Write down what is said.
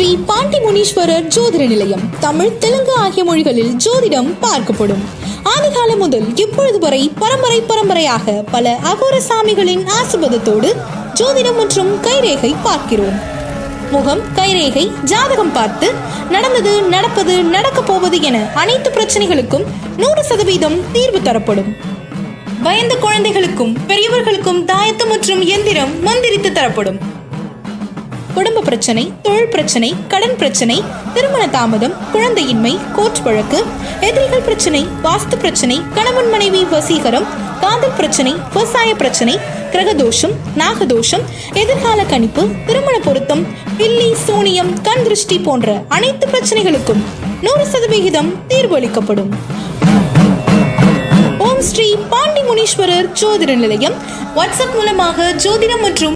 ஸ்ரீ பாண்டிமுனீஸ்வரர் ஜோதிட நிலையம். தமிழ் தெலுங்கு ஆகிய மொழிகளில் ஜோதிடம் பார்க்கப்படும். ஆதிகாலம் முதல் இப்பொழுது வரை பரம்பரை பரம்பரையாக பல அகோர சாமிகளின் ஆசிர்வாதத்தோடு ஜோதிடம் மற்றும் கைரேகை பார்க்கிறோம். முகம் கைரேகை ஜாதகம் பார்த்து நடந்தது நடப்பது நடக்கப் போவது என அனைத்து பிரச்சனைகளுக்கும் நூறு சதவீதம் தீர்வு தரப்படும். பயந்த குழந்தைகளுக்கும் பெரியவர்களுக்கும் தாயத்து மற்றும் எந்திரம் மந்திரித்து தரப்படும். குடும்ப பிரச்சனை தொழில் பிரச்சனை கடன் பிரச்சனை திருமண தாமதம் குழந்தையின்மை கோர்ட் வழக்கு எதிரிகள் பிரச்சனை வாஸ்து பிரச்சனை கணவன் மனைவி வசீகரம் காதல் பிரச்சனை விவசாய பிரச்சனை கிரகதோஷம் நாகதோஷம் எதிர்கால கணிப்பு திருமண பொருத்தம் பில்லி சூனியம் கண் திருஷ்டி போன்ற அனைத்து பிரச்சனைகளுக்கும் நூறு சதவிகிதம் தீர்வு அளிக்கப்படும். ஓம் ஸ்ரீ பாண்டி முனீஸ்வரர் ஜோதிட நிலையம். வாட்ஸ்அப் மூலமாக ஜோதிடம் மற்றும்